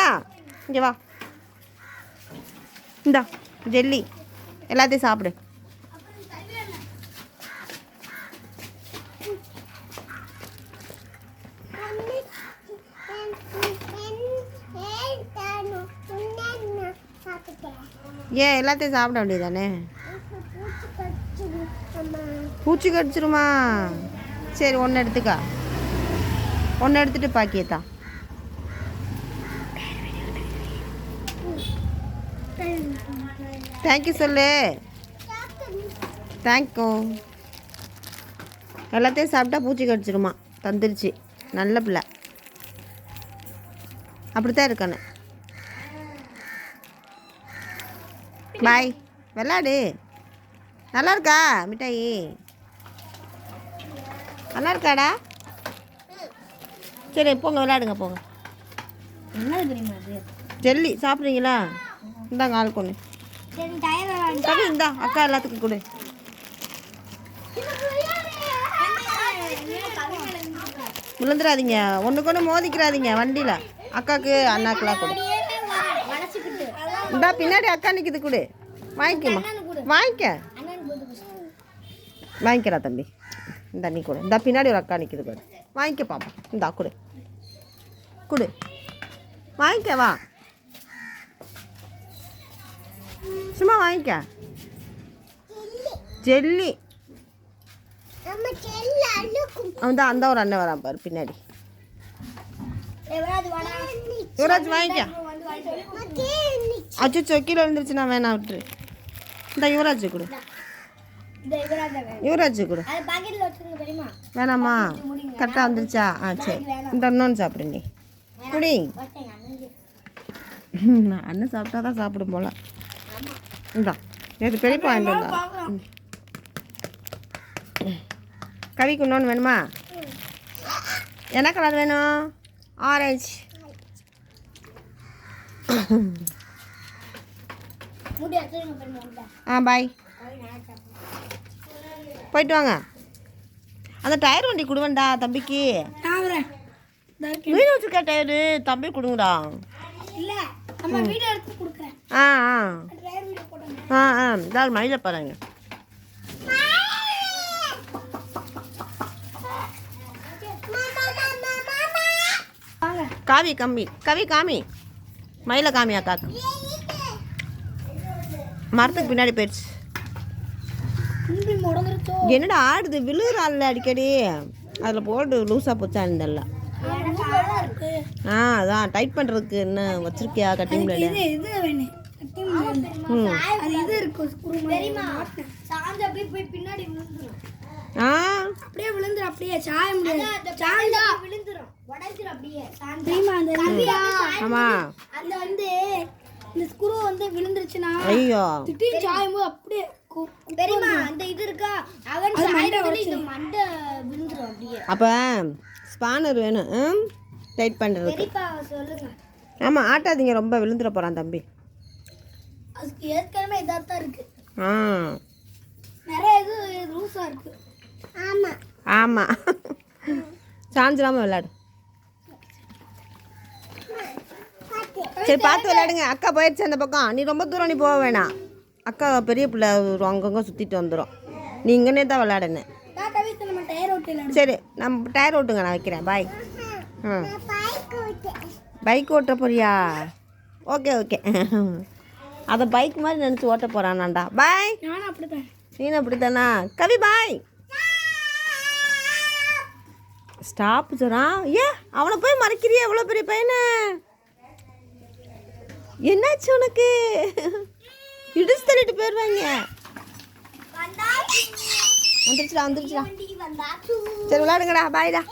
கவியா இங்கே வா. இந்தா ஜெல்லி. எல்லாத்தையும் சாப்பிடு. ஏன் எல்லாத்தையும் சாப்பிட வேண்டியதானே பூச்சி கடிச்சிருமா? சரி ஒன்று எடுத்துக்கா. ஒன்று எடுத்துட்டு பாக்கியத்தான் தேங்க்யூ சொல்லு. தேங்க்யூ எல்லாத்தையும் சாப்பிட்டா பூச்சி கடிச்சிருமா? தந்துருச்சு. நல்ல பிள்ளை. அப்படித்தான் இருக்கானு பாய். விளாடு. நல்லா இருக்கா மிட்டாயி? நல்லா இருக்காடா? சரி போங்க விளையாடுங்க போங்க. என்ன தெரியுமா ஜெல்லி சாப்பிட்றீங்களா? இந்தாங்க ஆள் கொண்டு கவி இந்தா அக்கா எல்லாத்துக்கும் கொடு. விழுந்துடாதீங்க ஒன்று கொண்டு மோதிக்கிறாதீங்க வண்டியில். அக்காவுக்கு அண்ணாக்கெலாம் கொடு. இந்தா பின்னாடி அக்கா நிற்கிது கொடு. வாங்கிக்கம்மா. வாங்கிக்க. வாங்கிக்கிறா தம்பி. இந்த நீ கொடு. இந்த பின்னாடி ஒரு அக்கா நிற்கிது கொடு. வாங்கிக்க பாப்பா இந்தா கொடு. கொடு. வாங்கிக்க வா. சும்மா வாங்கிக்க. ஜெல்லி. செல்ல அழுக்கும் அந்த ஒரு அண்ணன் வரான் பாரு பின்னாடி. யுவராஜ் வாங்கிக்க. அச்சோ கீழே விழுந்துருச்சுன்னா வேணாம் விட்டுரு. இந்த யுவராஜ் கொடு. யுவராஜ் கொடு. வேணாமா? கரெக்டாக வந்துருச்சா? ஆ சரி. இந்த இன்னொன்று சாப்பிடு நீ. குடி. நான் அண்ணன் சாப்பிட்டா தான் சாப்பிடும் போல. இந்தா நேற்று பெரியப்பா வாங்கிட்டு வந்தா. ம். கவிக்கு இன்னொன்று வேணுமா? என்ன கலர் வேணும்? ஆரஞ்சு ஆ பாய் போயிட்டு வாங்க. அந்த டயர் வண்டி கொடுவேன்டா தம்பிக்கு. வீடு வச்சிருக்க டயரு தம்பி கொடுங்கடா. ஆ ஆ. ஆ ஆ. இதாவது மயில பாருங்க. காவி கம்மி கவி காமி. மயில காமி அக்காக்கு மரத்துக்கு பின்னாடி போயிடுச்சு. கும்பி என்னடா ஆடுது? விழுறாள்ல அடிக்கடி. அதில் போட்டு லூஸாக போச்சா இருந்தல்ல ஆ அதான் டைட் பண்ணுறதுக்கு என்ன வச்சிருக்கியா? கட்டிங் பிளேடு இது இது வேணும். ம். அது இது இருக்கு ஸ்க்ரூ தெரியுமா? சாஞ்சா போய் போய் பின்னாடி விழுந்துரும். ஆ? அப்படியே விழுந்துரும் அப்படியே. சாய முடியாது. சாஞ்சா விழுந்துரும். உடைஞ்சிரும் அப்படியே தெரியுமா அந்த ஆமாம் அந்த வந்து இந்த ஸ்க்ரூ வந்து விழுந்துருச்சுன்னா ஐயோ. திடீர்னு சாயும் போது அப்படியே தெரியுமா? அந்த இது இருக்கா? அவன் சாயறதுல இந்த மண்டை விழுந்துரும் அப்படியே. அப்போ ஸ்பானர் வேணும். ம் டைட் சொல்லுங்க. ஆமாம் ஆட்டாதீங்க ரொம்ப விழுந்துட போகிறான் தம்பி. அதுக்கு ஏற்கனவே இதாக தான் இருக்கு. ஆ. நிறைய இது லூஸா இருக்கு. ஆமா. ஆமாம் சாஞ்சிராம விளையாடு சரி பார்த்து விளையாடுங்க. அக்கா போயிடுச்சு அந்த பக்கம். நீ ரொம்ப தூரம் நீ போக வேணாம். அக்கா பெரிய பிள்ளை அங்கங்கே சுற்றிட்டு வந்துடும் நீ இங்கனே தான் விளையாடுன்னு நான் கவிதை நம்ம டயர் ஓட்டல சரி நம்ம டயர் ஓட்டுங்க நான் வைக்கிறேன். பாய் ம். பைக் ஓட்ட போறியா? ஓகே ஓகே அதை பைக் மாதிரி நினச்சி ஓட்ட போகிறானாண்டா பாய் நானும் அப்படித்தானா. கவி பாய் ஸ்டாப் சொல்கிறான் ஏ அவனை போய் மறைக்கிறியா? எவ்வளோ பெரிய பையனை? என்னாச்சு உனக்கு? இடிச்சு தள்ளிட்டு போயிடுவாங்க வந்துருச்சுடா வந்துருச்சுடா. சரி விளையாடுங்கடா பாய்டா